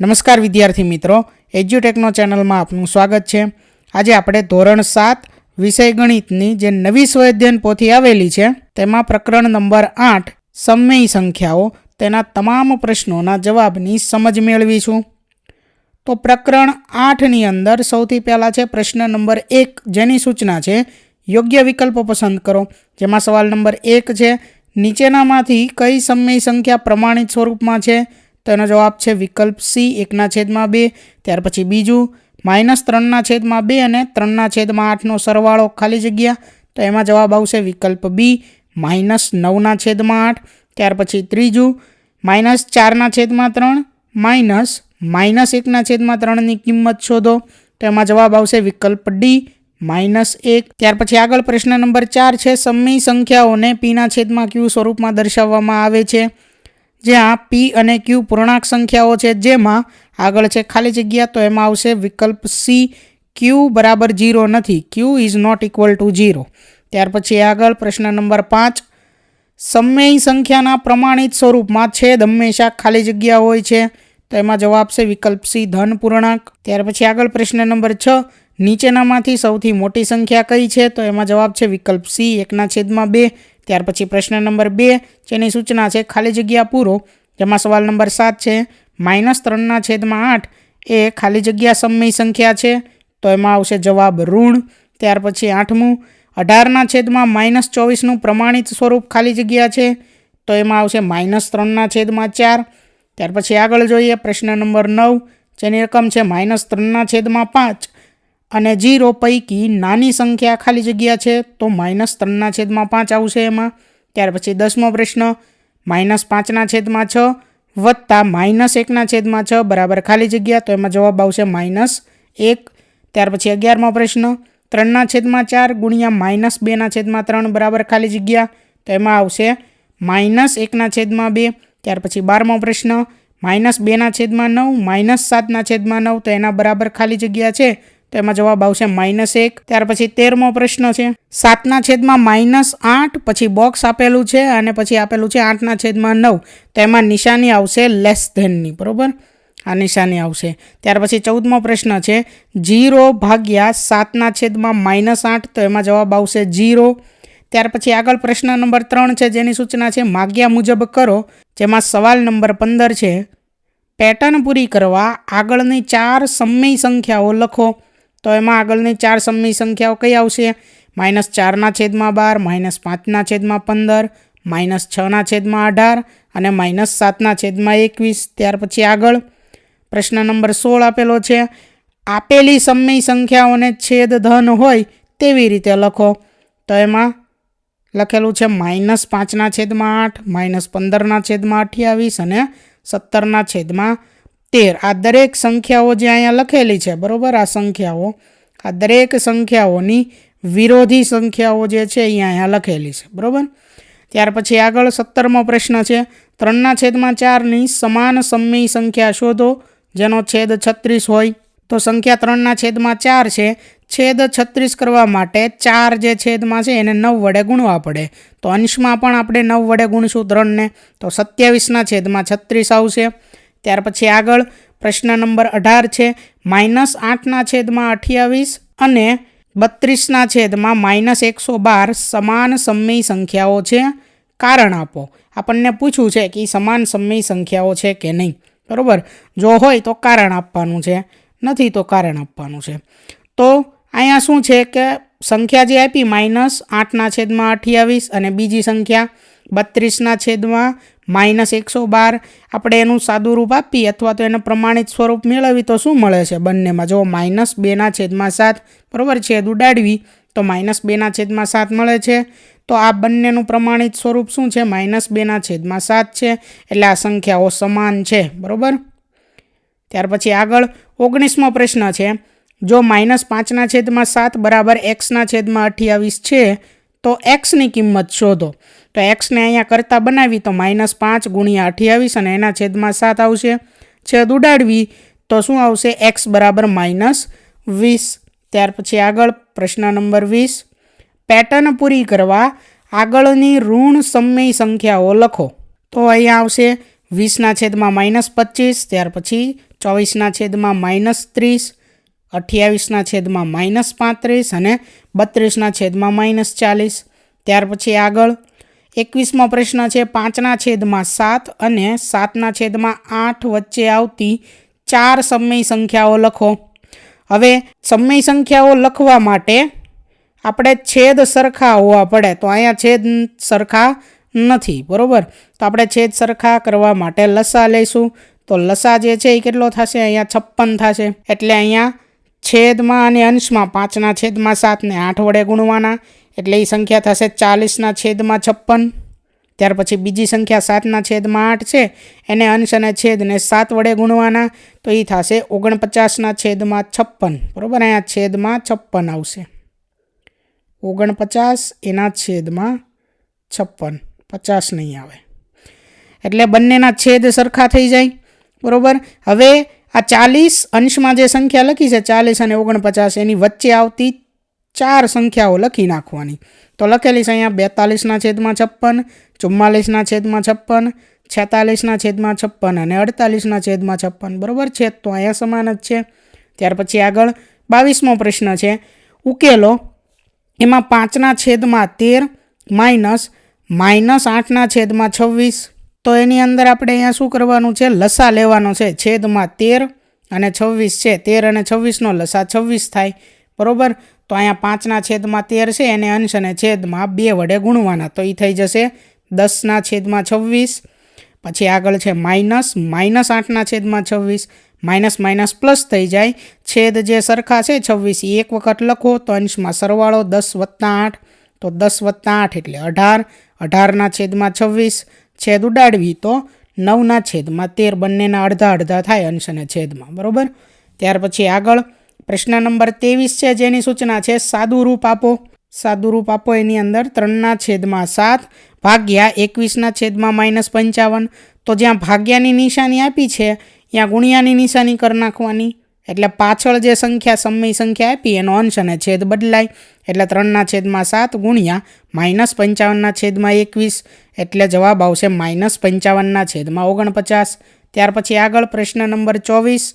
નમસ્કાર વિદ્યાર્થી મિત્રો, એજ્યુટેકનો ચેનલમાં આપનું સ્વાગત છે. આજે આપણે ધોરણ સાત વિષય ગણિતની જે નવી સ્વઅધ્યયન પોથી આવેલી છે, તેમાં પ્રકરણ નંબર આઠ, સમય સંખ્યાઓ, તેના તમામ પ્રશ્નોના જવાબની સમજ મેળવીશું. તો પ્રકરણ આઠની અંદર સૌથી પહેલાં છે પ્રશ્ન નંબર એક, જેની સૂચના છે, યોગ્ય વિકલ્પો પસંદ કરો. જેમાં સવાલ નંબર એક છે, નીચેનામાંથી કઈ સમય સંખ્યા પ્રમાણિત સ્વરૂપમાં છે? તો એનો જવાબ છે વિકલ્પ સી, એકના છેદમાં બે. ત્યાર પછી બીજું, માઇનસ ત્રણના છેદમાં બે અને ત્રણના છેદમાં આઠનો સરવાળો ખાલી જગ્યા. તો એમાં જવાબ આવશે વિકલ્પ બી, માઇનસ નવના છેદમાં આઠ. ત્યાર પછી ત્રીજું, માઇનસ ચારના છેદમાં ત્રણ. માઇનસ માઇનસ એકના છેદમાં ત્રણની કિંમત શોધો. તો એમાં જવાબ આવશે વિકલ્પ ડી, માઇનસ એક. ત્યાર પછી આગળ પ્રશ્ન નંબર ચાર છે સમય સંખ્યાઓને પીના છેદમાં ક્યુ સ્વરૂપમાં દર્શાવવામાં આવે છે? જ્યાં પી અને ક્યુ પૂર્ણાંક સંખ્યાઓ છે, જેમાં આગળ છે ખાલી જગ્યા, તો એમાં આવશે વિકલ્પ સી ક્યુ બરાબર જીરો નથી. Q is not equal to zero ત્યાર પછી આગળ પ્રશ્ન નંબર પાંચ. સમય સંખ્યાના પ્રમાણિત સ્વરૂપમાં છેદ હંમેશા ખાલી જગ્યા હોય છે, તો એમાં જવાબ છે વિકલ્પ સી ધન પૂર્ણાંક. ત્યાર પછી આગળ પ્રશ્ન નંબર છ. નીચેનામાંથી સૌથી મોટી સંખ્યા કઈ છે, તો એમાં જવાબ છે વિકલ્પ સી એકના છેદમાં બે. ત્યાર પછી પ્રશ્ન નંબર બે, જેની સૂચના છે ખાલી જગ્યા પૂરો, જેમાં સવાલ નંબર સાત છે, માઇનસ ત્રણના છેદમાં આઠ એ ખાલી જગ્યા સમય સંખ્યા છે, તો એમાં આવશે જવાબ ઋણ. ત્યાર પછી આઠમું, અઢારના છેદમાં માઇનસ ચોવીસનું પ્રમાણિત સ્વરૂપ ખાલી જગ્યા છે, તો એમાં આવશે માઇનસ ત્રણના છેદમાં ચાર. ત્યાર પછી આગળ જોઈએ પ્રશ્ન નંબર નવ, જેની રકમ છે માઇનસ ત્રણના છેદમાં પાંચ અને જીરો પૈકી નાની સંખ્યા ખાલી જગ્યા છે, તો માઇનસ ત્રણના છેદમાં પાંચ આવશે એમાં. ત્યાર પછી દસમો પ્રશ્ન, માઇનસ પાંચના છેદમાં છ વત્તા માઇનસ એકના છેદમાં છ બરાબર ખાલી જગ્યા, તો એમાં જવાબ આવશે માઇનસ એક. ત્યાર પછી અગિયારમો પ્રશ્ન, ત્રણના છેદમાં ચાર ગુણ્યા માઇનસ બેના છેદમાં ત્રણ બરાબર ખાલી જગ્યા, તો એમાં આવશે માઇનસ એકના છેદમાં બે. ત્યાર પછી બારમો પ્રશ્ન, માઇનસ બેના છેદમાં નવ, માઇનસ સાતના છેદમાં નવ, તો એના બરાબર ખાલી જગ્યા છે તો એમાં જવાબ આવશે માઇનસ એક. ત્યાર પછી તેરમો પ્રશ્ન છે. સાતના છેદમાં માઇનસ આઠ, પછી બોક્સ આપેલું છે અને પછી આપેલું છે આઠના છેદમાં નવ. તો એમાં નિશાની આવશે લેસ ધેનની બરાબર? આ નિશાની આવશે. ત્યાર પછી ચૌદમો પ્રશ્ન છે. જીરો ભાગ્યા સાતના છેદમાં માઇનસ આઠ, તો એમાં જવાબ આવશે જીરો ત્યાર પછી આગળ પ્રશ્ન નંબર ત્રણ છે, જેની સૂચના છે, માગ્યા મુજબ કરો. જેમાં સવાલ નંબર પંદર છે. પેટર્ન પૂરી કરવા આગળની ચાર સમય સંખ્યાઓ લખો. તો એમાં આગળની ચાર સમની સંખ્યાઓ કઈ આવશે? માઇનસ ચારના છેદમાં બાર, માઇનસ પાંચના છેદમાં પંદર, માઇનસ છના છેદમાં અઢાર અને માઇનસ સાતના છેદમાં એકવીસ. ત્યાર પછી આગળ પ્રશ્ન નંબર સોળ આપેલો છે, આપેલી સમય સંખ્યાઓને છેદ ધન હોય તેવી રીતે લખો. તો એમાં લખેલું છે, માઇનસ પાંચના છેદમાં આઠ, માઇનસ પંદરના છેદમાં અઠ્યાવીસ અને સત્તરના છેદમાં તેર. આ દરેક સંખ્યાઓ જે અહીંયા લખેલી છે, બરાબર? આ સંખ્યાઓ, આ દરેક સંખ્યાઓની વિરોધી સંખ્યાઓ જે છે, એ અહીંયા લખેલી છે, બરાબર? ત્યાર પછી આગળ સત્તરમો પ્રશ્ન છે. ત્રણના છેદમાં ચારની સમાન સમય સંખ્યા શોધો, જેનો છેદ છત્રીસ હોય. તો સંખ્યા ત્રણના છેદમાં ચાર છે. છેદ છત્રીસ કરવા માટે ચાર જે છેદમાં છે, એને નવ વડે ગુણવા પડે. તો અંશમાં પણ આપણે નવ વડે ગુણશું ત્રણને. તો સત્યાવીસના છેદમાં છત્રીસ આવશે. ત્યાર પછી આગળ પ્રશ્ન નંબર અઢાર છે, માઇનસ આઠના છેદમાં અઠ્યાવીસ અને બત્રીસના છેદમાં માઇનસ એકસો બાર સમાન સમય સંખ્યાઓ છે. કારણ આપો. આપણને પૂછવું છે કે સમાન સમય સંખ્યાઓ છે કે નહીં. બરાબર? જો હોય તો કારણ આપવાનું છે. નથી તો કારણ આપવાનું છે. તો અહીંયા શું છે કે સંખ્યા જે આપી, માઇનસ આઠના છેદમાં અઠ્યાવીસ અને બીજી સંખ્યા બત્રીસના છેદમાં માઇનસ એકસો બાર આપણે એનું સાદું રૂપ આપીએ અથવા તો એનું પ્રમાણિત સ્વરૂપ મેળવી તો શું મળે છે બંનેમાં? જો માઇનસ બેના છેદમાં સાત બરાબર છેદ ઉડાડવી, તો માઇનસ બેના છેદમાં સાત મળે છે. તો આ બંનેનું પ્રમાણિત સ્વરૂપ શું છે? માઇનસ બેના છેદમાં સાત છે, એટલે આ સંખ્યાઓ સમાન છે, બરાબર? ત્યાર પછી આગળ ઓગણીસમો પ્રશ્ન છે. જો માઇનસ પાંચના છેદમાં સાત બરાબર એક્સના છેદમાં અઠ્યાવીસ છે તો એક્સની કિંમત શોધો. તો એક્સને અહીંયા કરતાં બનાવી તો માઇનસ પાંચ ગુણ્યા અઠ્યાવીસ અને એના છેદમાં સાત આવશે. છેદ ઉડાડવી તો શું આવશે? એક્સ બરાબર માઇનસ વીસ. ત્યાર પછી આગળ પ્રશ્ન નંબર વીસ. પેટર્ન પૂરી કરવા આગળની ઋણ સમય સંખ્યાઓ લખો. તો અહીંયા આવશે વીસના છેદમાં માઇનસ પચીસ. ત્યાર પછી ચોવીસના છેદમાં માઇનસ ત્રીસ. અઠ્યાવીસના છેદમાં માઇનસ પાંત્રીસ અને બત્રીસના છેદમાં માઇનસ ચાલીસ. ત્યાર પછી આગળ. એકવીસમો પ્રશ્ન છે, પાંચના છેદમાં સાત અને સાતના છેદમાં આઠ વચ્ચે આવતી ચાર સમય સંખ્યાઓ લખો. હવે સમય સંખ્યાઓ લખવા માટે આપણે છેદ સરખા હોવા પડે, તો અહીંયા છેદ સરખા નથી, બરાબર? તો આપણે છેદ સરખા કરવા માટે લસા લઈશું. તો લસા જે છે એ કેટલો થશે? અહીંયા છપ્પન થશે. એટલે અહીંયા છેદમાં અને અંશમાં પાંચના છેદમાં સાતને આઠ વડે ગુણવાના. એટલે એ સંખ્યા થશે ચાલીસના છેદમાં છપ્પન. ત્યાર પછી બીજી સંખ્યા સાતના છેદમાં આઠ છે. એને અંશ અને છેદને સાત વડે ગુણવાના. તો એ થશે ઓગણપચાસના છેદમાં છપ્પન. બરાબર? અહીંયા છેદમાં છપ્પન આવશે. ઓગણપચાસ એના છેદમાં છપ્પન. પચાસ નહીં આવે. એટલે બંનેના છેદ સરખા થઈ જાય. બરાબર? હવે આ ચાલીસ અંશમાં જે સંખ્યા લખી છે, ચાલીસ અને ઓગણપચાસ, એની વચ્ચે આવતી ચાર સંખ્યાઓ લખી નાખવાની. તો લખેલી છે અહીંયા બેતાલીસના છેદમાં છપ્પન, ચુમ્માલીસના છેદમાં છપ્પન, છેતાલીસના છેદમાં છપ્પન અને અડતાલીસના છેદમાં છપ્પન. બરાબર છેદ તો અહીંયા સમાન જ છે. ત્યાર પછી આગળ બાવીસમો પ્રશ્ન છે. ઉકેલો એમાં પાંચના છેદમાં તેર, માઇનસ માઇનસ આઠના છેદમાં છવ્વીસ. તો એની અંદર આપણે અહીંયા શું કરવાનું છે? લસા લેવાનો છે. છેદમાં તેર અને છવ્વીસ છે. તેર અને છવ્વીસનો લસા છવ્વીસ થાય. બરાબર? તો અહીંયા પાંચના છેદમાં તેર છે. એને અંશ અને છેદમાં બે વડે ગુણવાના. તો એ થઈ જશે દસના છેદમાં છવ્વીસ. પછી આગળ છે માઇનસ. માઇનસ આઠના છેદમાં છવ્વીસ. માઇનસ માઇનસ પ્લસ થઈ જાય. છેદ જે સરખા છે છવ્વીસ એક વખત લખો તો અંશમાં સરવાળો દસ વત્તા આઠ. તો દસ વત્તા આઠ એટલે અઢાર. અઢારના છેદમાં છવ્વીસ. છેદ ઉડાડવી તો નવના છેદમાં તેર બંનેના અડધા અડધા થાય અંશના છેદમાં, બરાબર? ત્યાર પછી આગળ પ્રશ્ન નંબર ત્રેવીસ છે, જેની સૂચના છે સાદું રૂપ આપો. સાદું રૂપ આપો, એની અંદર ત્રણના છેદમાં સાત ભાગ્યા એકવીસના છેદમાં માઇનસ પંચાવન. તો જ્યાં ભાગ્યાની નિશાની આપી છે, ત્યાં ગુણ્યાની નિશાની કરી નાખવાની. એટલે પાછળ જે સંખ્યા, સમય સંખ્યા આપી, એનો અંશ અને છેદ બદલાય. એટલે ત્રણના છેદમાં સાત ગુણ્યા માઇનસ પંચાવનના છેદમાં એકવીસ. એટલે જવાબ આવશે માઇનસ પંચાવનના છેદમાં ઓગણપચાસ. ત્યાર પછી આગળ પ્રશ્ન નંબર ચોવીસ.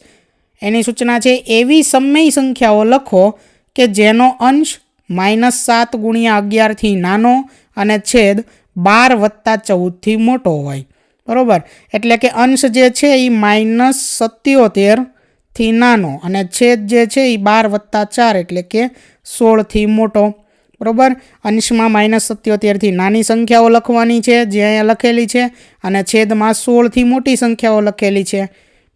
એની સૂચના છે, એવી સમય સંખ્યાઓ લખો કે જેનો અંશ માઇનસ સાત ગુણ્યા અગિયારથી નાનો અને છેદ બાર વત્તા ચૌદથી મોટો હોય. બરાબર? એટલે કે અંશ જે છે એ માઇનસ સત્યોતેરથી નાનો અને છેદ જે છે એ બાર વત્તા ચાર એટલે કે સોળથી મોટો. બરાબર? અંશમાં માઇનસ સત્યોતેરથી નાની સંખ્યાઓ લખવાની છે, જે અહીંયા લખેલી છે, અને છેદમાં સોળથી મોટી સંખ્યાઓ લખેલી છે.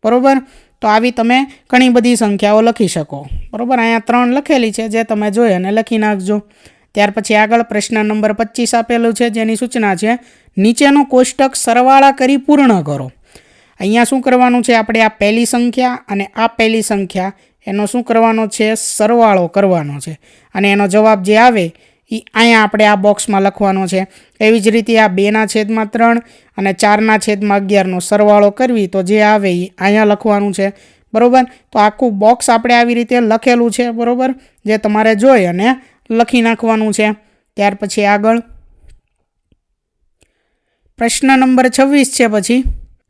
બરાબર? તો આવી તમે ઘણી બધી સંખ્યાઓ લખી શકો. બરાબર? અહીંયા ત્રણ લખેલી છે, જે તમે જોઈ અને લખી નાખજો. ત્યાર પછી આગળ પ્રશ્ન નંબર પચીસ આપેલું છે, જેની સૂચના છે, નીચેનું કોષ્ટક સરવાળા કરી પૂર્ણ કરો. અહીંયા શું કરવાનું છે? આપણે આ પહેલી સંખ્યા અને આ પહેલી સંખ્યા, એનો શું કરવાનો છે? સરવાળો કરવાનો છે. અને એનો જવાબ જે આવે એ અહીંયા આપણે આ બોક્સમાં લખવાનો છે. એવી જ રીતે આ બેના છેદમાં ત્રણ અને ચારના છેદમાં અગિયારનો સરવાળો કરવી તો જે આવે એ અહીંયા લખવાનું છે. બરાબર? તો આખું બોક્સ આપણે આવી રીતે લખેલું છે, બરાબર? જે તમારે જોઈ અને લખી નાખવાનું છે. ત્યાર પછી આગળ. પ્રશ્ન નંબર છવ્વીસ છે પછી.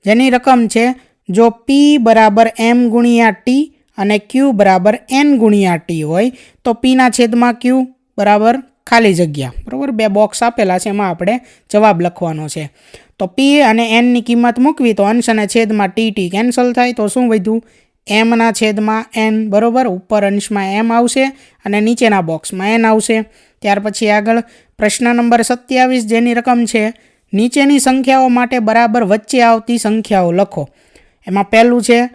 જેની રકમ છે જો પી બરાબર એમ ગુણ્યા ટી અને ક્યુ બરાબર એન ગુણ્યા ટી હોય, તો પીના છેદમાં ક્યુ બરાબર ખાલી જગ્યા. બરાબર? બે બોક્સ આપેલા છે, એમાં આપણે જવાબ લખવાનો છે. તો પી અને એનની કિંમત મૂકવી, તો અંશ અને છેદમાં ટી ટી કેન્સલ થાય, તો શું વધ્યું? એમના છેદમાં એન બરાબર? ઉપર અંશમાં એમ આવશે અને નીચેના બોક્સમાં એન આવશે. ત્યાર પછી આગળ પ્રશ્ન નંબર સત્યાવીસ, જેની રકમ છે નીચેની સંખ્યાઓ માટે બરાબર વચ્ચે આવતી સંખ્યાઓ લખો. એમાં પહેલું છે,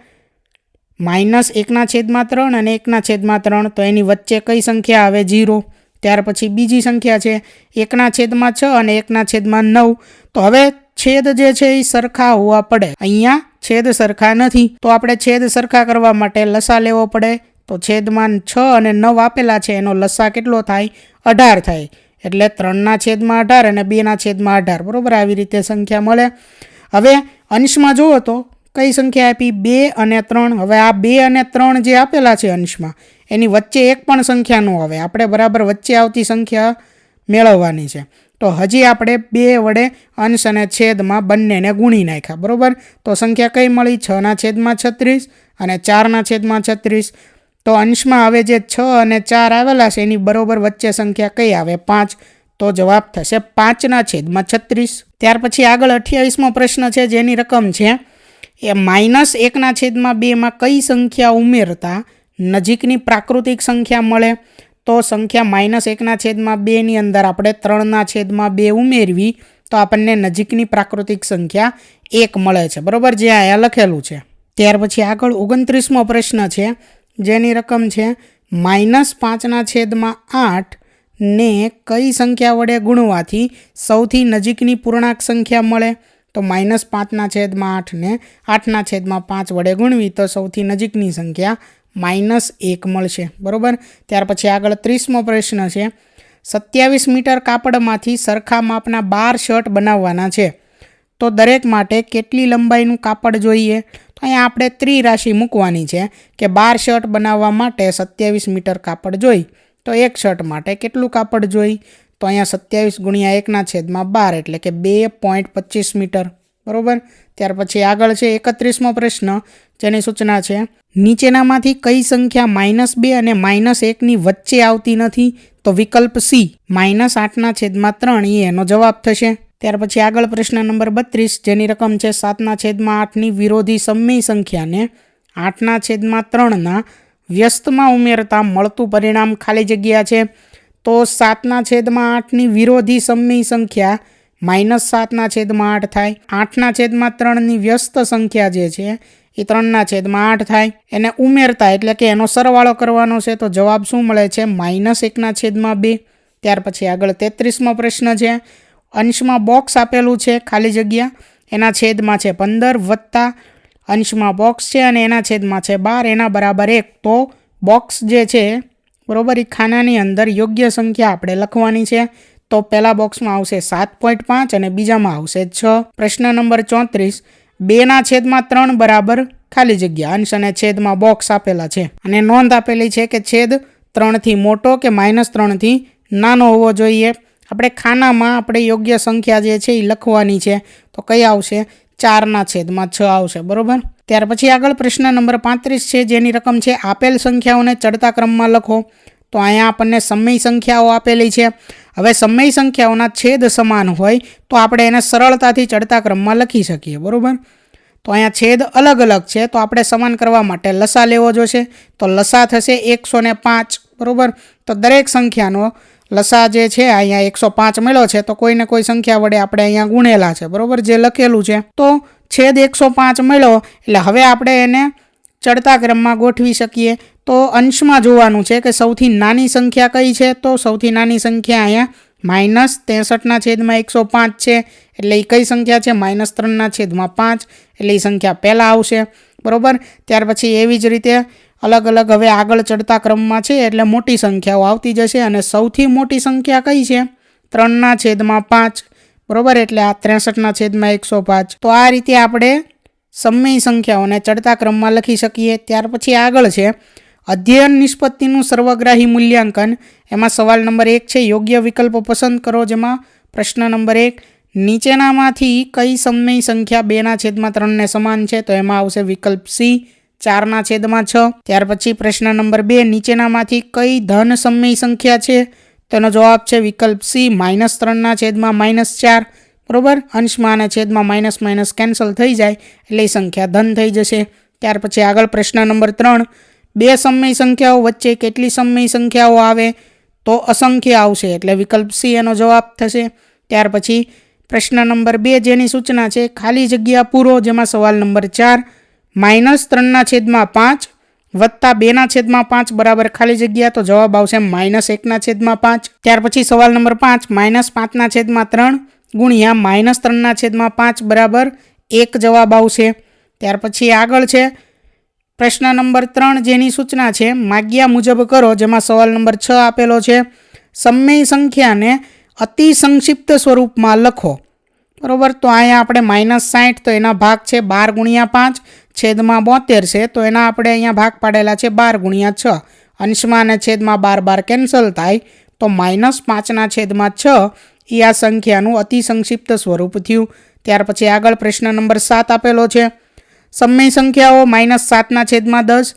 માઇનસ એકના છેદમાં ત્રણ અને એકના છેદમાં ત્રણ. તો એની વચ્ચે કઈ સંખ્યા આવે? જીરો ત્યાર પછી બીજી સંખ્યા છે, એકના છેદમાં છ અને એકના છેદમાં નવ. તો હવે છેદ જે છે એ સરખા હોવા પડે. અહીંયા છેદ સરખા નથી. તો આપણે છેદ સરખા કરવા માટે લસા લેવો પડે. તો છેદમાં છ અને નવ આપેલા છે, એનો લસા કેટલો થાય? અઢાર થાય. એટલે ત્રણના છેદમાં અઢાર અને બેના છેદમાં અઢાર. બરાબર? આવી રીતે સંખ્યા મળે. હવે અંશમાં જુઓ તો કઈ સંખ્યા આપી? બે અને ત્રણ. હવે આ બે અને ત્રણ જે આપેલા છે અંશમાં, એની વચ્ચે એક પણ સંખ્યા ન આવે. આપણે બરાબર વચ્ચે આવતી સંખ્યા મેળવવાની છે. તો હજી આપણે બે વડે અંશ અને છેદમાં બંનેને ગુણી નાખ્યા. બરાબર? તો સંખ્યા કઈ મળી? છના છેદમાં છત્રીસ અને ચારના છેદમાં છત્રીસ. તો અંશમાં હવે જે છ અને ચાર આવેલા છે, એની બરોબર વચ્ચે સંખ્યા કઈ આવે? પાંચ. તો જવાબ થશે પાંચના છેદમાં છત્રીસ. ત્યાર પછી આગળ અઠ્યાવીસમો પ્રશ્ન છે, જેની રકમ છે, એ માઇનસ એકના છેદમાં બેમાં કઈ સંખ્યા ઉમેરતા નજીકની પ્રાકૃતિક સંખ્યા મળે? તો સંખ્યા માઇનસ એકના છેદમાં બેની અંદર આપણે ત્રણના છેદમાં બે ઉમેરવી, તો આપણને નજીકની પ્રાકૃતિક સંખ્યા એક મળે છે. બરાબર? જે અહીંયા લખેલું છે. ત્યાર પછી આગળ ઓગણત્રીસમો પ્રશ્ન છે જેની રકમ છે? માઇનસ પાંચના છેદમાં આઠ ને કઈ સંખ્યા વડે ગુણવાથી સૌથી નજીકની પૂર્ણાંક સંખ્યા મળે? તો માઇનસ પાંચના છેદમાં આઠને આઠના છેદમાં પાંચ વડે ગુણવી તો સૌથી નજીકની સંખ્યા માઇનસ એક મળશે. બરાબર? ત્યાર પછી આગળ ત્રીસમો પ્રશ્ન છે. સત્યાવીસ મીટર કાપડમાંથી સરખા માપના બાર શર્ટ બનાવવાના છે. તો દરેક માટે કેટલી લંબાઈનું કાપડ જોઈએ? અહીંયા આપણે ત્રિરાશિ મૂકવાની છે કે બાર શર્ટ બનાવવા માટે સત્યાવીસ મીટર કાપડ જોઈ. તો એક શર્ટ માટે કેટલું કાપડ જોઈ? તો અહીંયા સત્યાવીસ ગુણ્યા એકના છેદમાં બાર એટલે કે બે પોઈન્ટ પચીસ મીટર. બરાબર? ત્યાર પછી આગળ છે એકત્રીસમો પ્રશ્ન, જેની સૂચના છે, નીચેનામાંથી કઈ સંખ્યા માઇનસ બે અને માઇનસ એકની વચ્ચે આવતી નથી? તો વિકલ્પ સી, માઇનસ આઠના છેદમાં ત્રણ, એ એનો જવાબ થશે. ત્યાર પછી આગળ પ્રશ્ન નંબર બત્રીસ, જેની રકમ છે સાતના છેદમાં આઠની વિરોધી સમય સંખ્યાને આઠના છેદમાં ત્રણના વ્યસ્તમાં ઉમેરતા મળતું પરિણામ ખાલી જગ્યા છે. તો સાતના છેદમાં આઠની વિરોધી સમય સંખ્યા માઇનસ સાતના છેદમાં આઠ થાય. આઠના છેદમાં ત્રણની વ્યસ્ત સંખ્યા જે છે એ ત્રણના છેદમાં આઠ થાય. એને ઉમેરતા એટલે કે એનો સરવાળો કરવાનો છે તો જવાબ શું મળે છે? માઇનસ એકના છેદમાં બે. ત્યાર પછી આગળ તેત્રીસમો પ્રશ્ન છે. અંશમાં બોક્સ આપેલું છે, ખાલી જગ્યા. એના છેદમાં છે પંદર વત્તા અંશમાં બોક્સ છે અને એના છેદમાં છે બાર. એના બરાબર એક. તો બોક્સ જે છે, બરાબર એ ખાનાની અંદર યોગ્ય સંખ્યા આપણે લખવાની છે. તો પહેલા બોક્સમાં આવશે સાત પોઈન્ટ પાંચ અને બીજામાં આવશે છ. પ્રશ્ન નંબર ચોત્રીસ. બેના છેદમાં ત્રણ બરાબર ખાલી જગ્યા. અંશ અને છેદમાં બોક્સ આપેલા છે. અને નોંધ આપેલી છે કે છેદ ત્રણથી મોટો કે માઇનસ ત્રણથી નાનો હોવો જોઈએ. આપણે ખાનામાં આપણે યોગ્ય સંખ્યા જે છે એ લખવાની છે. તો કઈ આવશે? ચારના છેદમાં છ આવશે, બરાબર? ત્યાર પછી આગળ પ્રશ્ન નંબર પાંત્રીસ છે, જેની રકમ છે આપેલ સંખ્યાઓને ચડતા ક્રમમાં લખો. તો અહીંયા આપણને સમય સંખ્યાઓ આપેલી છે. હવે સમય સંખ્યાઓના છેદ સમાન હોય તો આપણે એને સરળતાથી ચડતા ક્રમમાં લખી શકીએ, બરાબર? તો અહીંયા છેદ અલગ અલગ છે, તો આપણે સમાન કરવા માટે લસા લેવો જોશે. તો લસા થશે એકસો ને પાંચ, બરાબર? તો દરેક સંખ્યાનો લસા જે છે, અહીંયા એકસો પાંચ મળ્યો છે, તો કોઈને કોઈ સંખ્યા વડે આપણે અહીંયા ગુણેલા છે, બરાબર? જે લખેલું છે. તો છેદ એકસો પાંચ મળ્યો, એટલે હવે આપણે એને ચડતા ક્રમમાં ગોઠવી શકીએ. તો અંશમાં જોવાનું છે કે સૌથી નાની સંખ્યા કઈ છે? તો સૌથી નાની સંખ્યા અહીંયા માઇનસ ત્રેસઠના છેદમાં એકસો પાંચ છે, એટલે એ કઈ સંખ્યા છે? માઇનસ ત્રણના છેદમાં પાંચ, એટલે એ સંખ્યા પહેલાં આવશે, બરાબર? ત્યાર પછી એવી જ રીતે અલગ અલગ હવે આગળ ચડતા ક્રમમાં છે એટલે મોટી સંખ્યાઓ આવતી જશે અને સૌથી મોટી સંખ્યા કઈ છે? ત્રણના છેદમાં પાંચ. બરાબર? એટલે આ ત્રેસઠના છેદમાં એકસો પાંચ. તો આ રીતે આપણે સમય સંખ્યાઓને ચડતા ક્રમમાં લખી શકીએ. ત્યાર પછી આગળ છે. અધ્યયન નિષ્પત્તિનું સર્વગ્રાહી મૂલ્યાંકન. એમાં સવાલ નંબર એક છે, યોગ્ય વિકલ્પો પસંદ કરો જેમાં પ્રશ્ન નંબર એક, નીચેનામાંથી કઈ સમય સંખ્યા બેના છેદમાં ત્રણને સમાન છે? તો એમાં આવશે વિકલ્પ સી ચારના છેદમાં છ. ત્યાર પછી પ્રશ્ન નંબર બે, નીચેનામાંથી કઈ ધન સમય સંખ્યા છે? તેનો જવાબ છે વિકલ્પ સી, માઇનસ ત્રણના છેદમાં માઇનસ ચાર. બરોબર? અંશમાં અને છેદમાં માઇનસ માઇનસ કેન્સલ થઈ જાય એટલે સંખ્યા ધન થઈ જશે. ત્યાર પછી આગળ પ્રશ્ન નંબર ત્રણ. બે સમય સંખ્યાઓ વચ્ચે કેટલી સમય સંખ્યાઓ આવે? તો અસંખ્ય આવશે એટલે વિકલ્પ સી એનો જવાબ થશે. ત્યાર પછી પ્રશ્ન નંબર બે જેની સૂચના છે, ખાલી જગ્યા પૂરો, જેમાં સવાલ નંબર ચાર માઇનસ ત્રણના છેદમાં પાંચ વત્તા બેના છેદમાં પાંચ બરાબર ખાલી જગ્યા તો જવાબ આવશે માઇનસ એકના છેદમાં પાંચ. ત્યાર પછી સવાલ નંબર પાંચ માઇનસ પાંચના છેદમાં ત્રણ ગુણ્યા માઇનસ ત્રણના છેદમાં પાંચ બરાબર એક જવાબ આવશે. ત્યાર પછી આગળ છે, પ્રશ્ન નંબર ત્રણ જેની સૂચના છે, માગ્યા મુજબ કરો, જેમાં સવાલ નંબર છ આપેલો છે. સમય સંખ્યાને અતિ સંક્ષિપ્ત સ્વરૂપમાં લખો. બરોબર? તો અહીંયા આપણે માઇનસ સાઠ તો એના ભાગ છે બાર ગુણ્યા પાંચ. છેદમાં બોતેર છે, તો એના આપણે અહીંયા ભાગ પાડેલા છે બાર ગુણ્યા છ. અંશમાં અને છેદમાં બાર બાર કેન્સલ થાય, તો માઇનસ પાંચના છેદમાં છ એ આ સંખ્યાનું અતિ સંક્ષિપ્ત સ્વરૂપ થયું. ત્યાર પછી આગળ પ્રશ્ન નંબર સાત આપેલો છે. સમય સંખ્યાઓ માઇનસ સાતના છેદમાં દસ,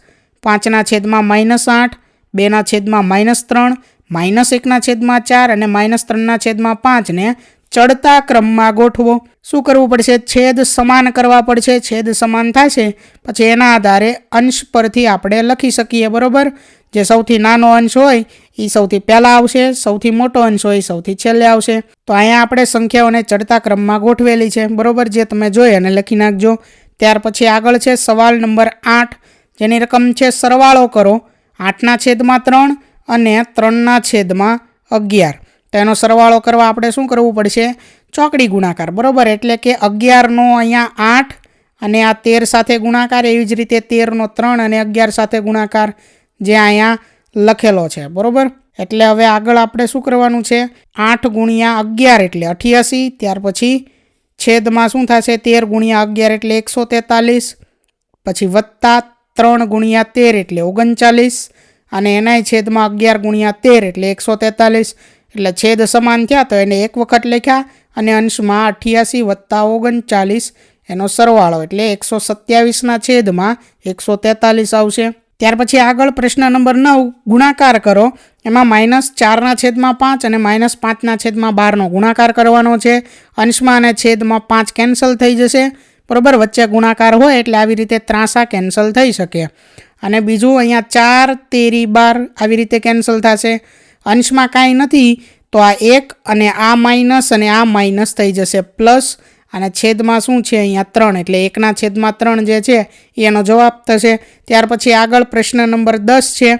પાંચના છેદમાં માઇનસ આઠ, બેના છેદમાં માઇનસ ત્રણ, માઇનસ એકના છેદમાં ચાર અને માઇનસ ત્રણના છેદમાં પાંચને ચડતા ક્રમમાં ગોઠવો. શું કરવું પડશે? છેદ સમાન કરવા પડશે. છેદ સમાન થશે. પછી એના આધારે અંશ પરથી આપણે લખી શકીએ, બરોબર? જે સૌથી નાનો અંશ હોય એ સૌથી પહેલાં આવશે. સૌથી મોટો અંશ હોય સૌથી છેલ્લે આવશે. તો અહીંયા આપણે સંખ્યાઓને ચડતા ક્રમમાં ગોઠવેલી છે, બરોબર? જે તમે જોઈ અને લખી નાખજો. ત્યાર પછી આગળ છે સવાલ નંબર આઠ. જેની રકમ છે સરવાળો કરો. આઠના છેદમાં ત્રણ અને ત્રણના છેદમાં અગિયાર. તો એનો સરવાળો કરવા આપણે શું કરવું પડશે? ચોકડી ગુણાકાર. બરાબર? એટલે કે અગિયારનો અહીંયા આઠ અને આ તેર સાથે ગુણાકાર. એવી જ રીતે તેરનો ત્રણ અને અગિયાર સાથે ગુણાકાર જે અહીંયા લખેલો છે. બરાબર? એટલે હવે આગળ આપણે શું કરવાનું છે? આઠ ગુણ્યા અગિયાર એટલે અઠ્યાસી. ત્યાર પછી છેદમાં શું થશે? તેર ગુણ્યા અગિયાર એટલે એકસો તેતાલીસ. પછી વત્તા ત્રણ ગુણ્યા તેર એટલે ઓગણચાલીસ. અને એનાય છેદમાં અગિયાર ગુણ્યા તેર એટલે એકસો તેતાલીસ. એટલે છેદ સમાન થયા તો એને એક વખત લખ્યા અને અંશમાં અઠ્યાસી વત્તા ઓગણચાલીસ એનો સરવાળો એટલે એકસો સત્યાવીસના છેદમાં એકસો તેતાલીસ આવશે. ત્યાર પછી આગળ પ્રશ્ન નંબર નવ, ગુણાકાર કરો. એમાં માઇનસ ચારના છેદમાં પાંચ અને માઇનસ પાંચના છેદમાં બારનો ગુણાકાર કરવાનો છે. અંશમાં અને છેદમાં પાંચ કેન્સલ થઈ જશે. બરાબર, વચ્ચે ગુણાકાર હોય એટલે આવી રીતે ત્રાંસા કેન્સલ થઈ શકે. અને બીજું અહીંયા ચાર તેરી બાર આવી રીતે કેન્સલ થશે. અંશમાં કાંઈ નથી, તો આ એક અને આ માઇનસ અને આ માઇનસ થઈ જશે પ્લસ, અને છેદમાં શું છે અહીંયા ત્રણ? એટલે એકના છેદમાં ત્રણ જે છે એનો જવાબ થશે. ત્યાર પછી આગળ પ્રશ્ન નંબર દસ છે.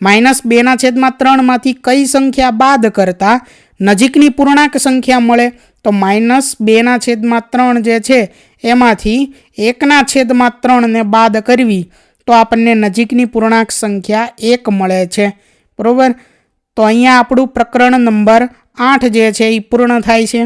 માઇનસ બેના છેદમાં ત્રણમાંથી કઈ સંખ્યા બાદ કરતાં નજીકની પૂર્ણાંક સંખ્યા મળે? તો માઇનસ બેના છેદમાં ત્રણ જે છે, એમાંથી એકના છેદમાં ત્રણને બાદ કરવી, તો આપણને નજીકની પૂર્ણાંક સંખ્યા એક મળે છે. બરાબર? તો અહીંયા આપણું પ્રકરણ નંબર આઠ જે છે એ પૂર્ણ થાય છે.